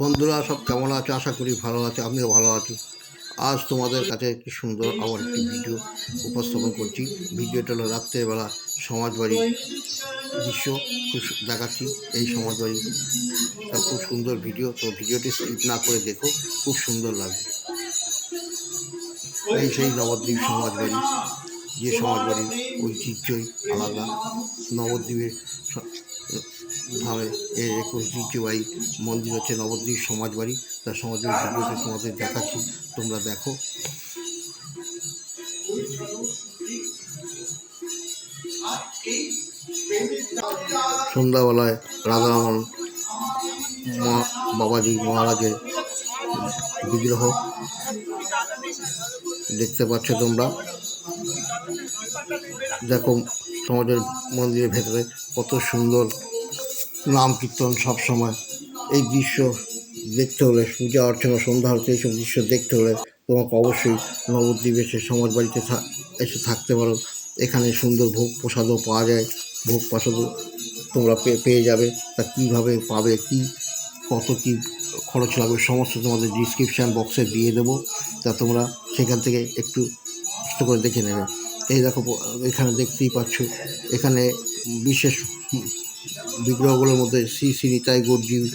বন্ধুরা, সব কেমন আছে? আশা করি ভালো আছে, আমিও ভালো আছি। আজ তোমাদের কাছে একটি সুন্দর আবার একটি ভিডিও উপস্থাপন করছি। ভিডিওটা হলো রাত্রেবেলা সমাজবাড়ির দৃশ্য খুব দেখাচ্ছি। এই সমাজবাড়ি খুব সুন্দর ভিডিও। তো ভিডিওটি স্কিপ না করে দেখো, খুব সুন্দর লাগবে। এই সেই নবদ্বীপ সমাজবাড়ি, যে সমাজবাড়ির ঐতিহ্যই আলাদা। নবদ্বীপের ধামে এর এক ঐতিহ্যবাহী মন্দির হচ্ছে নবদ্বীপ সমাজবাড়ি? তার সমাজবাড়ির ভিডিওটি তোমাদের দেখাচ্ছি, তোমরা দেখো। সন্ধ্যাবেলায় রাধারমন মা বাবাজি মহারাজের বিগ্রহ। দেখতে পাচ্ছ তোমরা। দেখো সমাজের মন্দিরের ভেতরে কত সুন্দর নাম কীর্তন সবসময়। এই দৃশ্য দেখতে হলে, পূজা, অর্চনা, সন্ধ্যা হচ্ছে এইসব দৃশ্য দেখতে হলে তোমাকে অবশ্যই নবদ্বীপ এসে সমাজ বাড়িতে এসে থাকতে পারো। এখানে সুন্দর ভোগ প্রসাদও পাওয়া যায়। ভোগ প্রসাদও তোমরা পেয়ে যাবে। তা কীভাবে পাবে, কি, কত কি খরচ লাগবে, সমস্ত তোমাদের ডিসক্রিপশান বক্সে দিয়ে দেবো। তা তোমরা সেখান থেকে একটু কষ্ট করে দেখে নেবে। এই দেখো, এখানে দেখতেই পাচ্ছ, এখানে বিশেষ বিগ্রহগুলোর মধ্যে শ্রী শ্রী নিতাই গৌরজি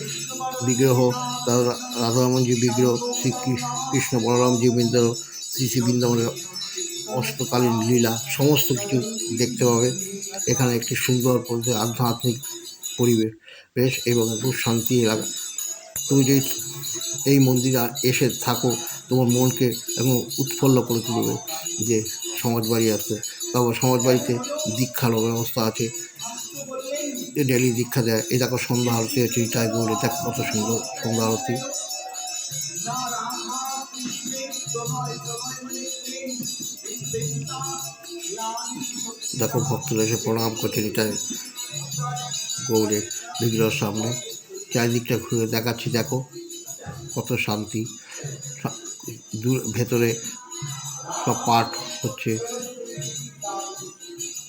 বিগ্রহ, তার রাধারমনজি বিগ্রহ, শ্রী কৃষ- কৃষ্ণ বলরামজি বিন্দ্র শ্রী শ্রী বৃন্দাবনের অষ্টকালীন লীলা, সমস্ত কিছু দেখতে পাবে। এখানে একটি সুন্দর আধ্যাত্মিক পরিবেশ বেশ এবং খুব শান্তি এলাকা। তুমি যদি এই মন্দিরে এসে থাকো, তোমার মনকে এবং উৎফুল্ল করে তুলবে যে সমাজবাড়ি আসতে তারপর সমাজবাড়িতে দীক্ষারও ব্যবস্থা আছে। ডেলি দীক্ষা দেয়। এই দেখো সন্ধ্যা আরতি আছে তাই বলে দেখ কত সুন্দর সন্ধ্যা আরতি। দেখো ভক্তরা এসে প্রণাম করছে নিতাই গৌরের বিগ্রহের সামনে। চারিদিকটা ঘুরে দেখাচ্ছি, দেখো কত শান্তি। দূর, ভেতরে সব পাঠ হচ্ছে।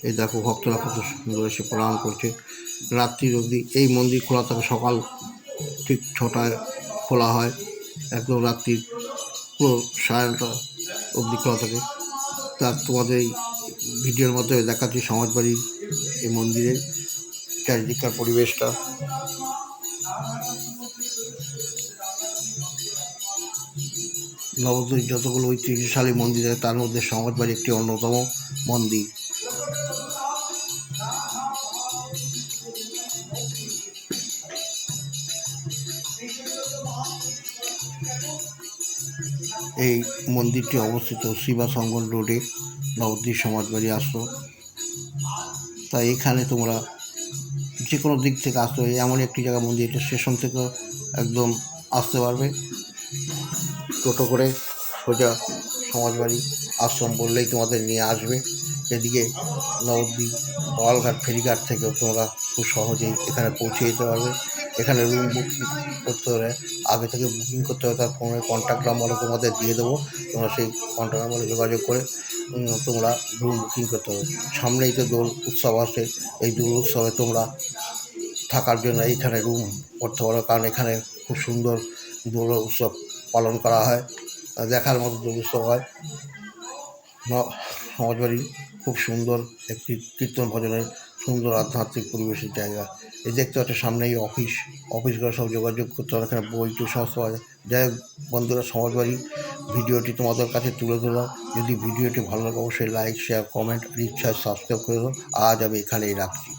এই দেখো ভক্তরা কত সুন্দর এসে প্রণাম করছে। রাত্রি অবধি এই মন্দির খোলা থাকে, সকাল ঠিক ছটায় খোলা হয়। একদম রাত্রি পুরো সাড়ে নটা অবধি খোলা থাকে। তা তোমাদের এই ভিডিওর মধ্যে দেখাচ্ছি সমাজবাড়ির এই মন্দিরের চারিদিককার পরিবেশটা। নবদ্বীপ যতগুলো ঐতিহ্যশালী মন্দির আছে, তার মধ্যে সমাজবাড়ি একটি অন্যতম মন্দির। এই মন্দিরটি অবস্থিত শিবা শিবাসঙ্গন রোডে নবদ্বীপ সমাজবাড়ি আশ্রম। তাই এখানে তোমরা যে কোনো দিক থেকে আসতে পারবে। এমন একটি জায়গা মন্দির এটা স্টেশন থেকে একদম আসতে পারবে। টোটো করে সোজা সমাজবাড়ি আশ্রম বললেই তোমাদের নিয়ে আসবে। এদিকে নবদ্বীপ গোয়ালঘাট ফেরিঘাট থেকেও তোমরা খুব সহজেই এখানে পৌঁছে যেতে পারবে। এখানে রুম বুকিং করতে হলে আগে থেকে বুকিং করতে হবে তার ফোনের কন্ট্যাক্ট নাম্বারও তোমাদের দিয়ে দেবো। তোমরা সেই কন্ট্যাক্ট নাম্বারে যোগাযোগ করে তোমরা রুম বুকিং করতে হবে সামনেই তো দোল উৎসব আসে এই দোল উৎসবে তোমরা থাকার জন্য এইখানে রুম করতে পারো, কারণ এখানে খুব সুন্দর দোল উৎসব পালন করা হয় দেখার মতো দোল উৎসব হয়। সমাজবাড়ি খুব সুন্দর একটি কীর্তন ভজনের সুন্দর আধ্যাত্মিক পরিবেশের জায়গা। এই দেখতে পাচ্ছি সামনে এই অফিস অফিসগুলো সব যোগাযোগ করতে হবে। এখানে বই টু সমস্ত পাওয়া যায়। যাই হোক বন্ধুরা সমাজবাড়ি ভিডিওটি তোমাদের কাছে তুলে ধরলাম। যদি ভিডিওটি ভালো লাগে, অবশ্যই লাইক শেয়ার কমেন্ট আর ইচ্ছা সাবস্ক্রাইব করে দাও। আজ আমি এখানেই রাখছি।